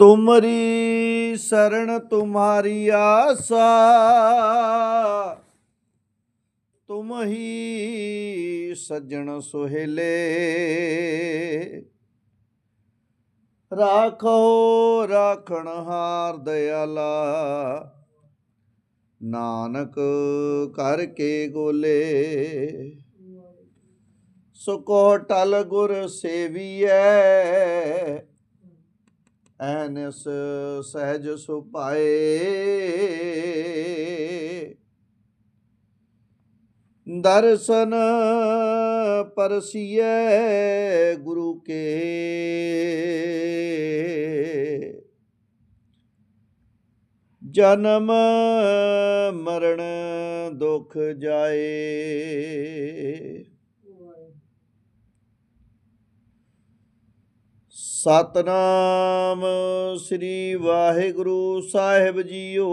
ਤੁਮਰੀ ਸਰਣ ਤੁਮਾਰੀ ਆਸਾ। ਤੁਮ ਹੀ ਸੱਜਣ ਸੁਹੇਲੇ। ਰਾਖੋ, ਰਾਖਣ ਹਾਰ ਦਇਆਲਾ ਨਾਨਕ ਕਰਕੇ ਗੋਲੇ। ਸੁਕੋ ਟਲ ਗੁਰ ਸੇਵੀਐ। ਐਨਸ ਸਹਿਜ ਸੁਪਾਏ ਦਰਸ਼ਨ ਪਰਸੀਏ ਗੁਰੂ ਕੇ। ਜਨਮ ਮਰਨ ਦੁਖ ਜਾਏ। ਸਤਨਾਮ ਸ੍ਰੀ ਵਾਹਿਗੁਰੂ ਸਾਹਿਬ ਜੀਓ।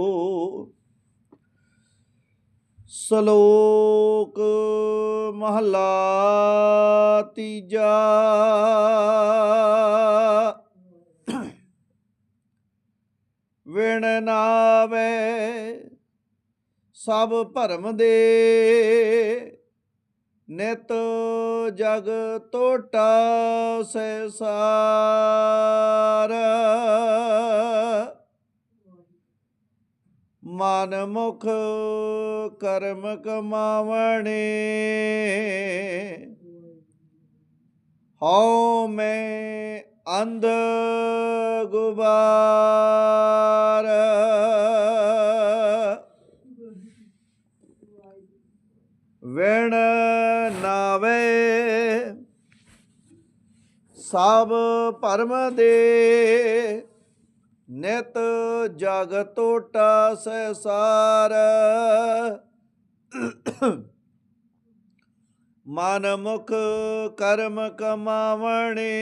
ਸ਼ਲੋਕ ਮਹਲਾ ਤੀਜਾ। ਵਿਣ ਨਾਵੇ ਸਭ ਭਰਮ ਦੇ। ਨਿਤ ਜਗ ਟੋਟਾ ਸੈਸਾਰ। ਮਨ ਮੁਖ ਕਰਮ ਕਮਾਵਣੇ। ਹਉ ਮੈਂ ਅੰਧ ਗੁਬਾਰ ਵਿਣ ਨਾਵੇ। ਸਭ ਪਰਮ ਦੇ ਨਿਤ ਜਗ ਟੋਟਾ ਸੈਸਾਰ। ਮਨ ਮੁਖ ਕਰਮ ਕਮਾਵਣੇ।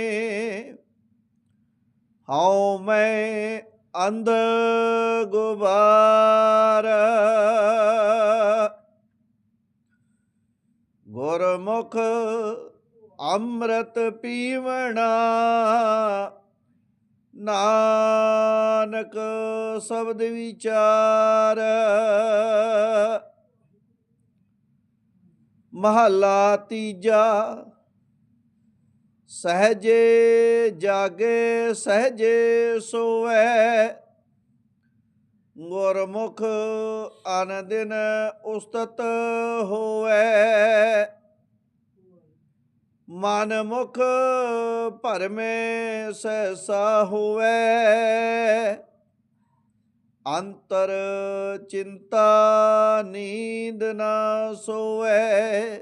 ਹਉ ਮੈਂ ਅੰਧ ਗੁਬਾਰ। ਗੁਰਮੁਖ ਅੰਮ੍ਰਿਤ ਪੀਵਣਾ। ਨਾਨਕ ਸ਼ਬਦ ਵਿਚਾਰ। ਮਹਲਾ ਤੀਜਾ। ਸਹਜੇ ਜਾਗੇ ਸਹਜੇ ਸੋਵੈ। ਗੁਰਮੁਖ ਅਨਦਿਨ ਉਸਤਤ ਹੋਵੇ। ਮਨ ਮੁਖ ਭਰਮੇ ਸਹਿਸਾ ਹੋਵੈ। ਅੰਤਰ ਚਿੰਤਾ ਨੀਂਦ ਨਾ ਸੋਵੈ।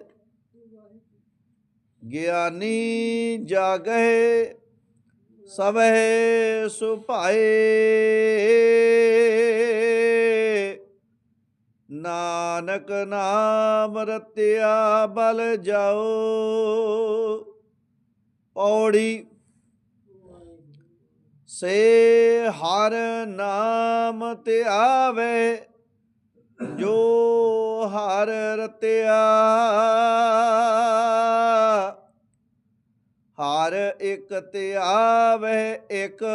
ਗਿਆਨੀ ਜਾਗੈ ਸਭੈ ਸੁਭਾਏ ਨਾਨਕ ਨਾਮ ਰਤਿਆ ਬਲ ਜਾਓ। ਪੌੜੀ ਸੇ ਹਰ ਨਾਮ ਤੇ ਆਵੇ, ਜੋ ਹਰ ਰਤਿਆ ਹਰ ਇੱਕ ਤੇ ਆਵੇ ਇੱਕ।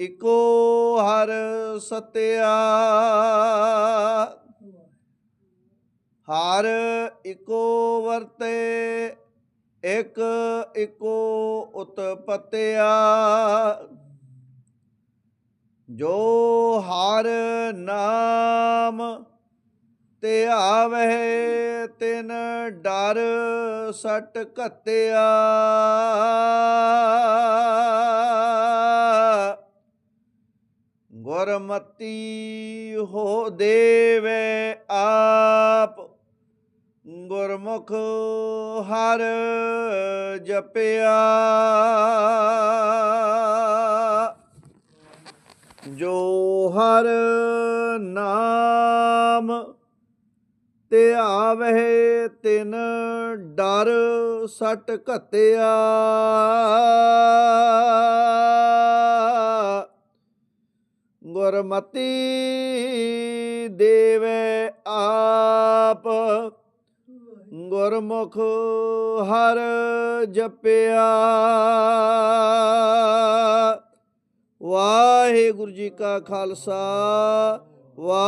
ਇਕੋ ਹਰ ਸਤਿਆ। ਹਰ ਇਕੋ ਵਰਤੇ, ਇਕ ਇਕੋ ਉਤਪਤਿਆ। ਜੋ ਹਰ ਨਾਮ ਤੇ ਆਵੇ ਤਿਨ ਡਰ ਸਟ ਘਤਿਆ। ਗੁਰਮਤੀ ਹੋ ਦੇਵੇ ਆਪ ਗੁਰਮੁਖ ਹਰ ਜਪਿਆ। ਜੋ ਹਰ ਨਾਮ ਤੇ ਆਵੇ ਤਿਨ ਡਰ ਸਟ ਘਤਿਆ। ਗੁਰਮਤੀ ਦੇਵੇ ਆਪ, ਗੁਰਮੁਖ ਹਰ ਜਪਿਆ। ਵਾਹਿਗੁਰੂ ਜੀ ਕਾ ਖਾਲਸਾ, ਵਾਹਿ